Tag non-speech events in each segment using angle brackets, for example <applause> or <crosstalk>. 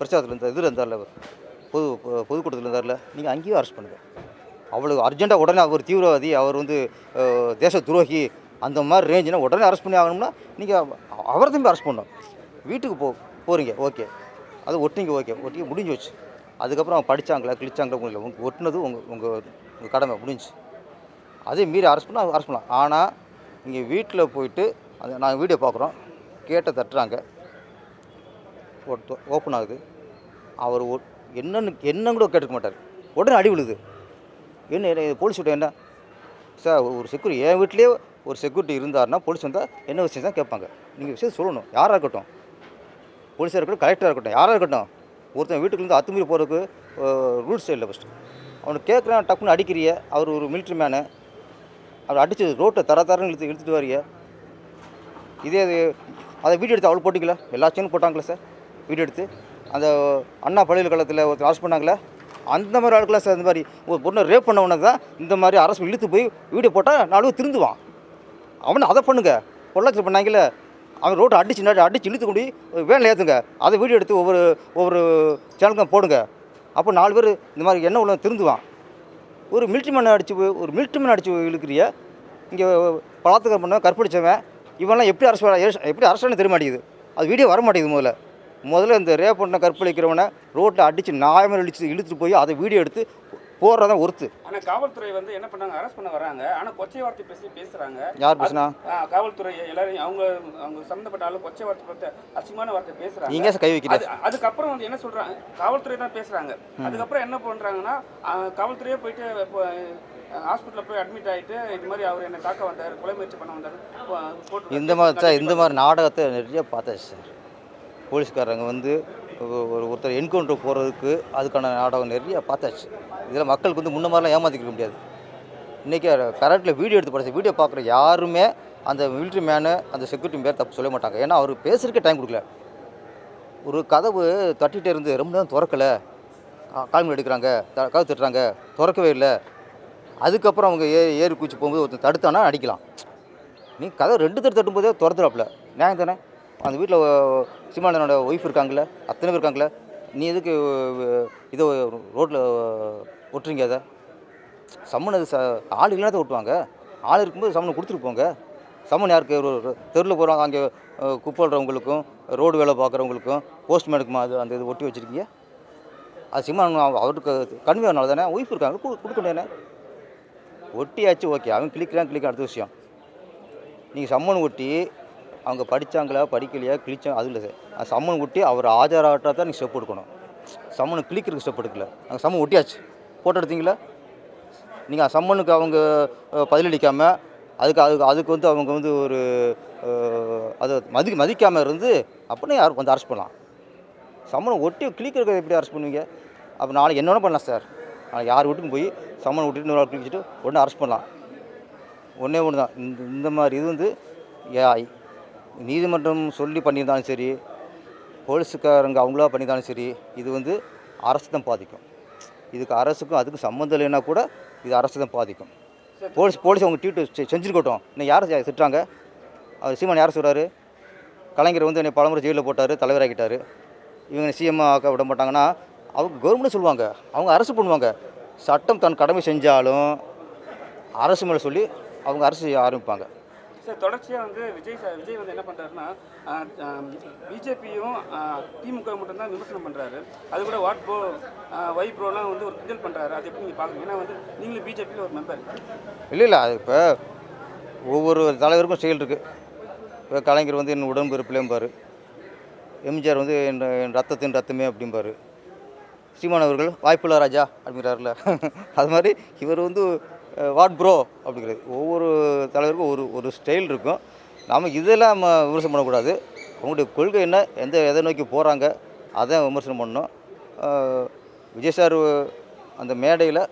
பிரச்சாரத்தில் இருந்தார் இதில் இருந்தார்ல பொது பொதுக்கூட்டத்தில் இருந்தார்ல? நீங்கள் அங்கேயும் அரெஸ்ட் பண்ணுங்கள் அவ்வளோ அர்ஜென்ட்டாக உடனே அவர் தீவிரவாதி அவர் வந்து தேச துரோகி அந்த மாதிரி ரேஞ்சுனா உடனே அரெஸ்ட் பண்ணி ஆகணும்னா நீங்கள் அவரை திரும்பி அரெஸ்ட் பண்ணணும். வீட்டுக்கு போ போகிறீங்க ஓகே அது ஒட்டிங்க ஓகே ஒட்டிங்க முடிஞ்சு வச்சு அதுக்கப்புறம் அவங்க படித்தாங்களா கிழிச்சாங்களா உங்களுக்கு உங்கள் ஒட்டினது உங்கள் உங்கள் உங்கள் கடமை முடிஞ்சு அதே மீறி அரெஸ்ட் பண்ணால் அரெஸ்ட் பண்ணலாம். ஆனால் இங்கே வீட்டில் போயிட்டு அந்த நாங்கள் வீடியோ பார்க்குறோம் கேட்டை தட்டுறாங்க. ஓப்பன் ஆகுது. அவர் என்னன்னு என்ன கூட கேட்டுக்க மாட்டார். உடனே அடி விழுது. என்ன என்ன போலீஸ் விட்ட என்ன? சார் ஒரு செக்யூரிட்டி என் வீட்லேயே ஒரு செக்யூரிட்டி இருந்தாருன்னா போலீஸ் வந்தால் என்ன விஷயம் தான் கேட்பாங்க. நீங்கள் விஷயம் சொல்லணும். யாராக இருக்கட்டும். போலீஸாக இருக்கட்டும் கலெக்டராக இருக்கட்டும் யாராக இருக்கட்டும். ஒருத்தன் வீட்டுக்குலேருந்து அத்துமீறி போகிறதுக்கு ரூல்ஸ் இல்லை ஃபஸ்ட்டு அவனை கேட்குறான் டக்குன்னு அடிக்கிறிய. அவர் ஒரு மிலிட்ரி மேனு அவர் அடித்து ரோட்டை தர தரன்னு இழுத்து இழுத்துட்டு வரிய. இதே இது அதை வீடியோ எடுத்து அவள் போட்டிங்களா? எல்லா சேனும் போட்டாங்களே சார் வீடியோ எடுத்து அந்த அண்ணா பல்கலைக்கழகத்தில் ஒருத்தர் அரசு பண்ணாங்களே அந்த மாதிரி ஆளுக்கெல்லாம் சார் இந்த மாதிரி ஒரு பொண்ணை ரேப் பண்ணவனுக்கு தான் இந்த மாதிரி அரசு இழுத்து போய் வீடியோ போட்டால் நாலு திருந்துவான். அவனை அதை பண்ணுங்க. பொள்ளாச்சியில் பண்ணாங்கல்ல அவன் ரோட்டை அடிச்சு நாடி அடிச்சு இழுத்து கொண்டு வேனில் ஏற்றுங்க அதை வீடியோ எடுத்து ஒவ்வொரு ஒவ்வொரு சேனலுக்கும் போடுங்க. அப்போ நாலு பேர் இந்த மாதிரி என்ன உள்ள திருந்துவான். ஒரு மிலிட்ரி மேன் அடிச்சு போய் ஒரு மிலிட்ரி மேன் அடிச்சு இழுக்கிறிய இங்கே பலாத்துக்கம் பண்ண கற்பழிச்சவன் இவன்லாம் எப்படி அரசு எப்படி அரசாணை தெரிய மாட்டேங்குது. அது வீடியோ வர மாட்டேங்குது முதல்ல. முதல்ல இந்த ரேப் பண்ண கற்பழிக்கிறவனை ரோட்டில் அடித்து நாயமாக இழுத்து இழுத்துட்டு போய் அதை வீடியோ எடுத்து போடுறதான் ஒருத்து. ஆனா காவல்துறை வந்து என்ன பண்ணாங்க? அரெஸ்ட் பண்ண வராங்க. ஆனா கொச்சை வார்த்தை பேசி பேசுறாங்க. யார் பேசுனா? காவல்துறை எல்லாரும் அவங்க அவங்க சம்மந்தப்பட்ட ஆளு கொச்சை வார்த்தை பார்த்து அசிங்கமான வார்த்தை பேசுறாங்க. நீங்கள் சார் கை வைக்கல அது அதுக்கப்புறம் வந்து என்ன சொல்றாங்க? காவல்துறை தான் பேசுறாங்க. அதுக்கப்புறம் என்ன பண்றாங்கன்னா ஆ, காவல்துறையே போயிட்டு ஹாஸ்பிட்டலில் போய் அட்மிட் ஆயிட்டு இது மாதிரி அவர் என்ன தாக்க வந்தார் கொலை முயற்சி பண்ண வந்தார் இந்த மாதிரி இந்த மாதிரி நாடகத்தை நிறைய பார்த்தாச்சு சார். போலீஸ்காரங்க வந்து ஒரு ஒருத்தர் என்கவுண்டர் போகிறதுக்கு அதுக்கான நாடகம் நிறைய பார்த்தாச்சு. இதில் மக்களுக்கு வந்து முன்ன மாதிரிலாம் ஏமாற்றிக்க முடியாது. இன்றைக்கி கரெக்டில் வீடியோ எடுத்து படிச்ச வீடியோ பார்க்குற யாருமே அந்த மிலிட்ரி மேனு அந்த செக்யூரிட்டி பேர் தப்பு சொல்ல மாட்டாங்க. ஏன்னா அவர் பேசுறதுக்கே டைம் கொடுக்கல. ஒரு கதவு தட்டிகிட்டே இருந்து ரொம்ப நேரம் திறக்கலை. கால்மணி எடுக்கிறாங்க த- கதவு தட்டுறாங்க திறக்கவே இல்லை. அதுக்கப்புறம் அவங்க ஏ ஏறி குச்சி போகும்போது ஒருத்தன் தடுத்தானா அடிக்கலாம். நீ கதை ரெண்டு தட்டு தட்டும்போதே திறந்துடாப்புல நியாயம் தானே? அந்த வீட்டில் சீமானனோட ஒய்ஃப் இருக்காங்களே அத்தனை பேர் இருக்காங்களே நீ எதுக்கு இதை ரோட்டில் ஒட்டுறீங்க அதை? சம்மன் அது ச ஆள் இல்லாத ஒட்டுவாங்க ஆள் இருக்கும்போது சம்மனை கொடுத்துட்டு போங்க. சம்மன் யாருக்கு ஒரு தெருவில் போகிறாங்க அங்கே குப்பிட்றவங்களுக்கும் ரோடு வேலை பார்க்குறவங்களுக்கும் போஸ்ட்மேனுக்குமா அது அந்த இது ஒட்டி வச்சுருக்கீங்க? அது சிம்மான் அவருக்கு கன்வியானால தானே ஒய்ஃப் இருக்காங்க கொடு கொடுக்கணும் ஒட்டியாச்சு ஓகே அவன் கிளிக்கிறான் கிளிக்க அடுத்த விஷயம். நீங்கள் சம்மன் ஒட்டி அவங்க படித்தாங்களா படிக்கலையா கிழிச்சா அது இல்லை சார். அந்த சம்மன் ஒட்டி அவர் ஆஜராகட்டா தான் நீங்கள் ஸ்டெப் எடுக்கணும். சம்மன் கிழிக்கிறதுக்கு ஸ்டெப் எடுக்கல. அங்கே சம்மன் ஒட்டியாச்சு. ஃபோட்டோ எடுத்தீங்களா? நீங்கள் சம்மனுக்கு அவங்க பதிலளிக்காமல் அதுக்கு அதுக்கு அதுக்கு வந்து அவங்க வந்து ஒரு அது அதை மதி மதிக்காமல் இருந்து அப்படின்னா யாரும் வந்து அரெஸ்ட் பண்ணலாம்? சம்மனை ஒட்டி கிளிக்கிறதுக்கு எப்படி அரெஸ்ட் பண்ணுவீங்க? அப்போ நாளைக்கு என்ன பண்ணலாம் சார். நாளைக்கு யார் வீட்டுக்கும் போய் சம்மனை விட்டுட்டு இன்னொரு ஆள் கிழிச்சிட்டு உடனே அரெஸ்ட் பண்ணலாம். ஒன்றே ஒன்று தான் இந்த இந்த மாதிரி இது வந்து நீதிமன்றம் சொல்லி பண்ணியிருந்தாலும் சரி போலீஸுக்காரங்க அவங்களா பண்ணியிருந்தாலும் சரி இது வந்து அரசு தான் பாதிக்கும். இதுக்கு அரசுக்கும் அதுக்கும் சம்மந்தம் இல்லைன்னா கூட இது அரசு தான் பாதிக்கும். போலீஸ் போலீஸ் அவங்க டியூட்டு செஞ்சுருக்கட்டும் செஞ்சிருக்கட்டும். இன்னும் யார் செ- திட்டுறாங்க? அவர் சீமான் யார் சொல்கிறாரு கலைஞர் வந்து என்னை பலமுறை ஜெயிலில் போட்டார் தலைவராகிட்டார் இவங்க சிஎம் ஆக்க விட மாட்டாங்கன்னா அவங்க கவர்மெண்ட்டும் சொல்லுவாங்க. அவங்க அரசு பண்ணுவாங்க. சட்டம் தன் கடமை செஞ்சாலும் அரசு மேலே சொல்லி அவங்க அரசு செய்ய ஆரம்பிப்பாங்க. சார் தொடர்ச்சியாக வந்து விஜய் சார் விஜய் வந்து என்ன பண்ணுறாருன்னா பிஜேபியும் திமுக மட்டும்தான் விமர்சனம் பண்ணுறாரு அது கூட வாட் ப்ரோ ஒய் ப்ரோலாம் வந்து ஒரு கிண்டல் பண்ணுறாரு அது எப்படி நீங்கள் பார்க்குறீங்க? ஏன்னா வந்து நீங்களும் பிஜேபியில் ஒரு மெம்பர் இல்லை இல்லை அது இப்போ ஒவ்வொரு தலைவருக்கும் செயல் இருக்குது இப்போ கலைஞர் வந்து என் உடன்பிறப்பிலேம்பார் எம்ஜிஆர் வந்து என் என் ரத்தத்தின் ரத்தமே அப்படிம்பார். சீமான் அவர்கள் வாய்ப்புள்ள ராஜா அப்படிங்கிறாருல. அது மாதிரி இவர் வந்து வாட் ப்ரோ அப்படிங்கிறது. ஒவ்வொரு தலைவருக்கும் ஒரு ஒரு ஸ்டைல் இருக்கும். நாம் இதெல்லாம் நம்ம விமர்சனம் பண்ணக்கூடாது. அவங்களுடைய கொள்கை என்ன எந்த எதை நோக்கி போகிறாங்க அதை விமர்சனம் பண்ணணும். விஜய் சார் அந்த மேடையில்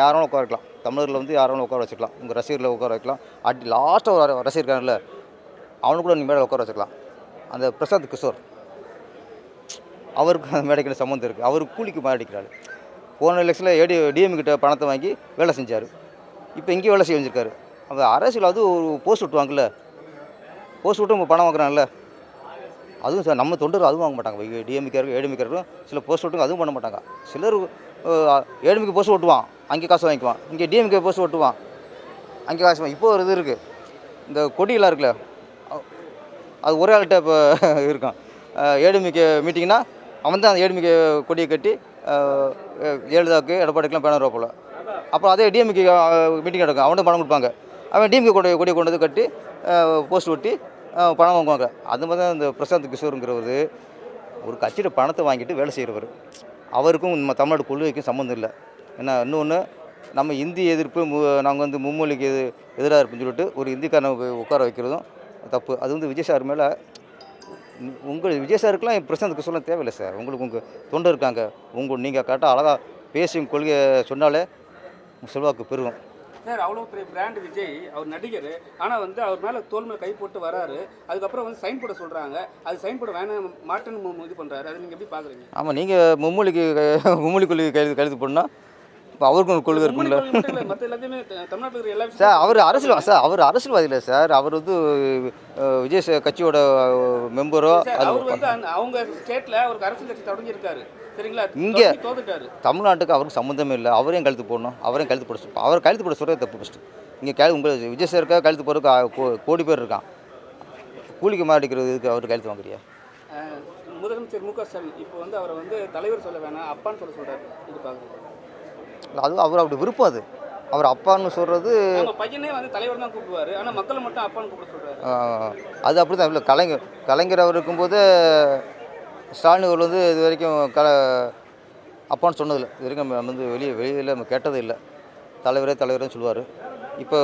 யாரும் உட்கார வைக்கலாம். தமிழரில் வந்து யாரும் உட்கார வச்சுக்கலாம். உங்கள் ரசிகர்களை உட்கார வைக்கலாம். அட் லாஸ்ட்டாக ஒரு ரசிகர் இருக்காங்கல்ல அவனு கூட நீங்கள் மேலே உட்கார வச்சுக்கலாம். அந்த பிரசாந்த் கிஷோர். அவருக்கு அந்த மேடைக்கு சம்மந்தம் இருக்குது அவர் கூலிக்கு மாறடிக்கிறாரு போன எலெக்ஷனில் ஏடி டிஎம் கிட்ட பணத்தை வாங்கி வேலை செஞ்சார். இப்போ இங்கேயும் வேலை செய்ய அந்த அரசியல் அது ஒரு போஸ்ட் விட்டுவாங்கல்ல போஸ்ட் விட்டு நம்ம பணம் வாங்குறாங்கல்ல அதுவும் சார் நம்ம தொண்டர் அதுவும் வாங்க மாட்டாங்க. டிஎம்கேருக்கும் ஏடிஎம்கேருக்கும் சில போஸ்ட் ஓட்டுங்க அதுவும் பண்ண மாட்டாங்க. சிலர் ஏடிஎம்கே போஸ்ட் ஓட்டுவான் அங்கே காசு வாங்கிக்குவான். இங்கே டிஎம்கே போஸ்ட் ஓட்டுவான் அங்கே காசு வாங்கி இப்போ ஒரு இது இருக்குது இந்த கொடியெல்லாம் இருக்குல்ல அது ஒரே ஆள்கிட்ட இப்போ <laughs> இருக்கான். ஏடிஎம்கே மீட்டிங்னா அவன் தான் அந்த ஏடிஎம்கே கொடியை கட்டி ஜெயலலிதாவுக்கு எடப்பாடிக்கெலாம் பேனர் போல். அப்புறம் அதே டிஎம்கே மீட்டிங் நடக்கும். அவன்கிட்ட பணம் கொடுப்பாங்க. அவன் டிஎம்கே கொடி கொடியை கொண்டு வந்து கட்டி போஸ்ட் ஒட்டி பணம் வாங்குவாங்க. அது மாதிரி தான் இந்த பிரசாந்த் கிஷோருங்கிறவர் ஒரு கட்சியில் பணத்தை வாங்கிட்டு வேலை செய்கிறவர் அவருக்கும் நம்ம தமிழ்நாடு கொள்கைக்கும் சம்மந்தம் இல்லை. ஏன்னா இன்னொன்று நம்ம இந்தி எதிர்ப்பு மு நாங்கள் வந்து மும்மொழிக்கு எது எதிராக இருப்போம்னு சொல்லிட்டு ஒரு இந்திக்காரனை உட்கார வைக்கிறதும் தப்பு. அது வந்து விஜய் சார் மேலே உங்கள் விஜய் சாருக்குலாம் பிரசாந்த் கிஷோர்லாம் தேவையில்லை சார். உங்களுக்கு உங்கள் தொண்டர் இருக்காங்க. உங்கள் நீங்கள் கரெக்டாக அழகாக பேசி கொள்கையை சொன்னாலே செல்வாக்கு பெருகும். சார் அவ்வளோ பெரிய பிராண்ட் விஜய் அவர் நடிகர். ஆனால் வந்து அவர் மேலே தோல் மேலே கை போட்டு வராரு. அதுக்கப்புறம் வந்து சைன் போட சொல்கிறாங்க அது சைன் போட வேணாம் மாட்டேன்னு இது பண்ணுறாரு அதை நீங்கள் எப்படி பார்க்குறீங்க ஆமாம் நீங்கள் மும்மொழிக்கு மும்மொழி கொள்கை கைது கழுத்து போடணும் இப்போ அவருக்கும் ஒரு கொள்கை இருக்கும்ல. சார் அவர் அரசியல் சார் அவர் அரசியல்வாதி இல்லை சார். அவர் வந்து விஜய் கட்சியோட மெம்பரோ அது அவங்க ஸ்டேட்ல அவருக்கு அரசியல் கட்சி தொடங்கியிருக்காரு சரிங்களா? இங்க- தமிழ்நாட்டுக்கு அவருக்கு சம்மந்தமே இல்லை. அவரையும் கழுத்து போடணும். அவரையும் கழுத்து போட அவர் கழுத்து போட சொல்கிறது தப்பு ஃபஸ்ட்டு இங்கே கழு உங்கள் விஜய் சாருக்காக கழுத்து போகிறதுக்கு கோ- கோடி பேர் இருக்கான். கூலிக்கு மாடிக்கிறதுக்கு அவர் கழுத்து வாங்குறியா? முதலமைச்சர் மு க ஸ்டாலின் இப்போ வந்து அவரை வந்து தலைவர் சொல்ல வேணாம் அப்பான்னு சொல்ல சொல்றாரு. இது பார்க்குறேன் அது அவர் அப்படி விருப்பம் அது. அவர் அப்பான்னு சொல்கிறது பையனே வந்து தலைவர் தான் கூப்பிடுவாரு. ஆனா மக்களை மட்டும் அப்பான்னு கூப்பிட அது அப்படி தான் இல்லை கலைஞர் கலைஞர் அவர் இருக்கும்போது ஸ்டாலின் அவர் வந்து இது வரைக்கும் கல அப்பான்னு சொன்னதில்லை. இது வரைக்கும் நம்ம வந்து வெளியே வெளியில் நம்ம கேட்டதே இல்லை. தலைவரே தலைவரே சொல்லுவார். இப்போ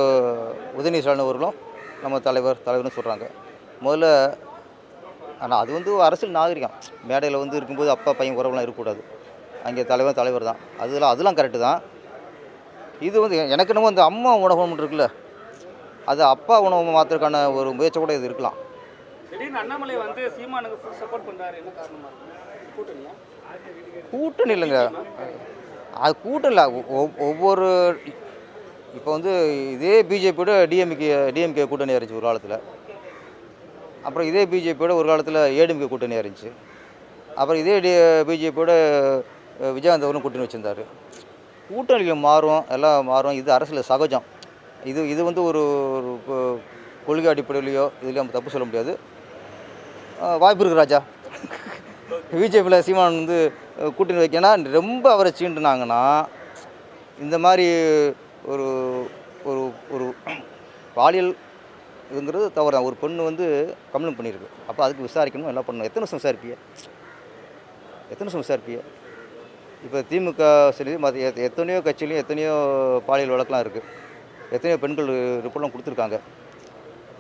உதயநிதி ஸ்டாலின் அவர்களும் நம்ம தலைவர் தலைவர்னு சொல்கிறாங்க முதல்ல ஆனால் அது வந்து அரசியல் நாகரிகம். மேடையில் வந்து இருக்கும்போது அப்பா பையன் உறவுலாம் இருக்கக்கூடாது. அங்கே தலைவர் தலைவர் தான். அதெல்லாம் அதெல்லாம் கரெக்டு தான். இது வந்து எனக்கு என்னமோ இந்த அம்மா உணவகம் இருக்குல்ல அது அப்பா உணவு மாற்றுறதுக்கான ஒரு முயற்சி கூட இது இருக்கலாம். அண்ணாமலை வந்து சீமானுக்கு ஃபுல் சப்போர்ட் என்ன கூட்டணியா? கூட்டணி இல்லைங்க. அது கூட்டம் இல்லை. ஒவ்வொரு இப்போ வந்து இதே பிஜேபியோட டிஎம்கே டிஎம்கே கூட்டணி இருந்துச்சு ஒரு காலத்தில். அப்புறம் இதே பிஜேபியோட ஒரு காலத்தில் ஏடிஎம்கே கூட்டணி இருந்துச்சு அப்புறம் இதே டி பிஜேபியோட விஜயகாந்த் அவரும் கூட்டணி வச்சுருந்தார். கூட்டணிகள் மாறும் எல்லாம் மாறும். இது அரசியல் சகஜம். இது இது வந்து ஒரு ஒரு கொள்கை அடிப்படையிலையோ இதுலையோ நம்ம தப்பு சொல்ல முடியாது. வாய்ப்பு இருக்கு ராஜா. பிஜேபியில் சீமான் வந்து கூட்டணி வைக்கனா ரொம்ப அவரை சீண்டுனாங்கன்னா இந்த மாதிரி ஒரு ஒரு ஒரு பாலியல் இதுங்கிறது தவறு. தான். ஒரு பெண்ணு வந்து கம்ப்ளைண்ட் பண்ணியிருக்கு. அப்போ அதுக்கு விசாரிக்கணும் எல்லாம் பண்ணணும்? எத்தனை வருஷம் விசாரிப்பிய? எத்தனை வருஷம் விசாரிப்பிய? இப்போ திமுக சரி மற்ற எத்- எத்தனையோ கட்சியிலையும் எத்தனையோ பாலியல் வழக்கெலாம் இருக்குது எத்தனையோ பெண்கள் ரிப்போர்ட்லாம் கொடுத்துருக்காங்க.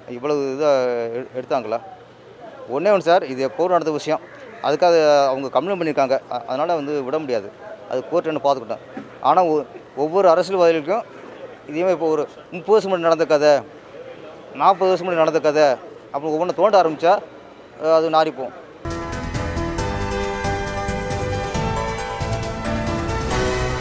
இவ்வளவு இதாக எடுத்தாங்களா? ஒன்றே ஒன்று சார் இது எப்போ நடந்த விஷயம். அதுக்காக அவங்க கம்ப்ளைண்ட் பண்ணியிருக்காங்க. அதனால் வந்து விட முடியாது. அது கோர்ட் என்ன பார்த்துக்கிட்டோம். ஆனால் ஒவ்வொரு அரசியல்வாதிகளுக்கும் இதே இப்போ ஒரு முப்பது வருஷம் முன்னாடி நடந்த கதை நாற்பது வருஷம் முன்னாடி நடந்த கதை அப்புறம் ஒவ்வொன்றும் தோண்ட ஆரம்பித்தா அது நாரிப்போம்